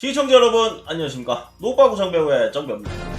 시청자 여러분 안녕하십니까? 노빠구장 배우의 정배입니다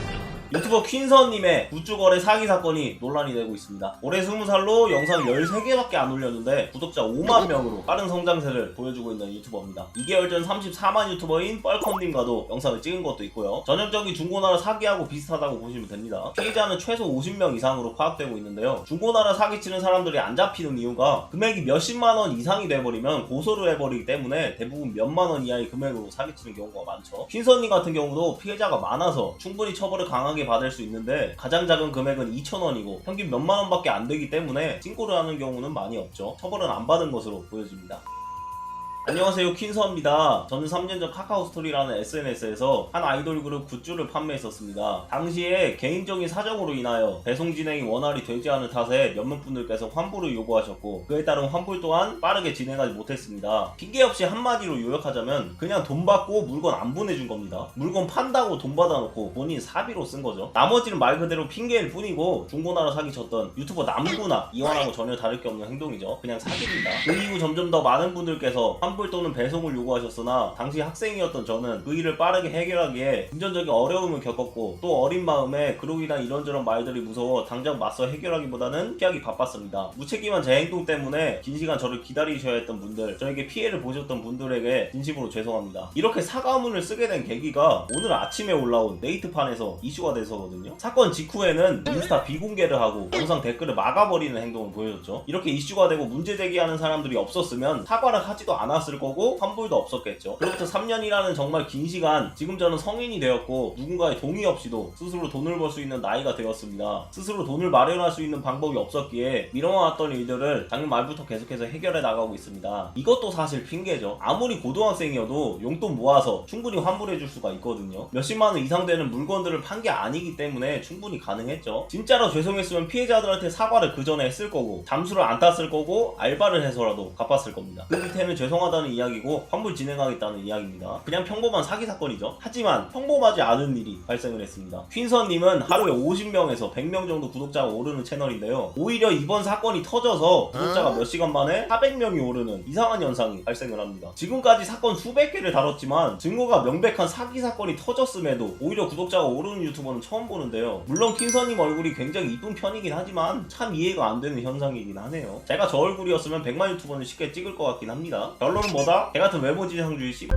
유튜버 퀸선님의 굿즈거래 사기 사건이 논란이 되고 있습니다. 올해 20살로 영상 13개밖에 안 올렸는데 구독자 5만 명으로 빠른 성장세를 보여주고 있는 유튜버입니다. 2개월 전 34만 유튜버인 뻘컴님과도 영상을 찍은 것도 있고요. 전형적인 중고나라 사기하고 비슷하다고 보시면 됩니다. 피해자는 최소 50명 이상으로 파악되고 있는데요. 중고나라 사기치는 사람들이 안 잡히는 이유가 금액이 몇십만 원 이상이 돼버리면 고소를 해버리기 때문에 대부분 몇만 원 이하의 금액으로 사기치는 경우가 많죠. 퀸선님 같은 경우도 피해자가 많아서 충분히 처벌을 강하게 받을 수 있는데 가장 작은 금액은 2,000원이고 평균 몇만 원밖에 안 되기 때문에 신고를 하는 경우는 많이 없죠. 처벌은 안 받은 것으로 보여집니다. 안녕하세요 퀸서입니다. 저는 3년 전 카카오스토리라는 SNS에서 한 아이돌 그룹 굿즈를 판매했었습니다. 당시에 개인적인 사정으로 인하여 배송 진행이 원활히 되지 않은 탓에 몇몇 분들께서 환불을 요구하셨고 그에 따른 환불 또한 빠르게 진행하지 못했습니다. 핑계 없이 한마디로 요약하자면 그냥 돈 받고 물건 안 보내준 겁니다. 물건 판다고 돈 받아놓고 본인 사비로 쓴 거죠. 나머지는 말 그대로 핑계일 뿐이고 중고나라 사기 쳤던 유튜버 남구나 이완하고 전혀 다를 게 없는 행동이죠. 그냥 사기입니다. 그 이후 점점 더 많은 분들께서 환불 또는 배송을 요구하셨으나 당시 학생이었던 저는 그 일을 빠르게 해결하기에 금전적인 어려움을 겪었고 또 어린 마음에 그로 인한 이런저런 말들이 무서워 당장 맞서 해결하기보다는 피하기 바빴습니다. 무책임한 제 행동 때문에 긴 시간 저를 기다리셔야 했던 분들, 저에게 피해를 보셨던 분들에게 진심으로 죄송합니다. 이렇게 사과문을 쓰게 된 계기가 오늘 아침에 올라온 네이트판에서 이슈가 돼서거든요. 사건 직후에는 인스타 비공개를 하고 영상 댓글을 막아버리는 행동을 보여줬죠. 이렇게 이슈가 되고 문제 제기하는 사람들이 없었으면 사과를 하지도 않았 을 거고 환불도 없었겠죠. 그로부터 3년이라는 정말 긴 시간 지금 저는 성인이 되었고 누군가의 동의 없이도 스스로 돈을 벌 수 있는 나이가 되었습니다. 스스로 돈을 마련할 수 있는 방법이 없었기에 미뤄왔던 일들을 작년 말부터 계속해서 해결해 나가고 있습니다. 이것도 사실 핑계죠. 아무리 고등학생이어도 용돈 모아서 충분히 환불해 줄 수가 있거든요. 몇십만 원 이상 되는 물건들을 판 게 아니기 때문에 충분히 가능했죠. 진짜로 죄송했으면 피해자들한테 사과를 그 전에 했을 거고 잠수를 안 탔을 거고 알바를 해서라도 갚았을 겁니다. 그 밑에는 죄송 하다는 이야기고 환불 진행하겠다는 이야기입니다. 그냥 평범한 사기 사건이죠. 하지만 평범하지 않은 일이 발생을 했습니다. 퀸선님은 하루에 50명에서 100명 정도 구독자가 오르는 채널인데요. 오히려 이번 사건이 터져서 구독자가 몇 시간 만에 400명이 오르는 이상한 현상이 발생을 합니다. 지금까지 사건 수백 개를 다뤘지만 증거가 명백한 사기 사건이 터졌음에도 오히려 구독자가 오르는 유튜버는 처음 보는데요. 물론 퀸선님 얼굴이 굉장히 이쁜 편이긴 하지만 참 이해가 안 되는 현상이긴 하네요. 제가 저 얼굴이었으면 100만 유튜버는 쉽게 찍을 것 같긴 합니다. 결론은 뭐다? 개 같은 외모 지상주의 씨.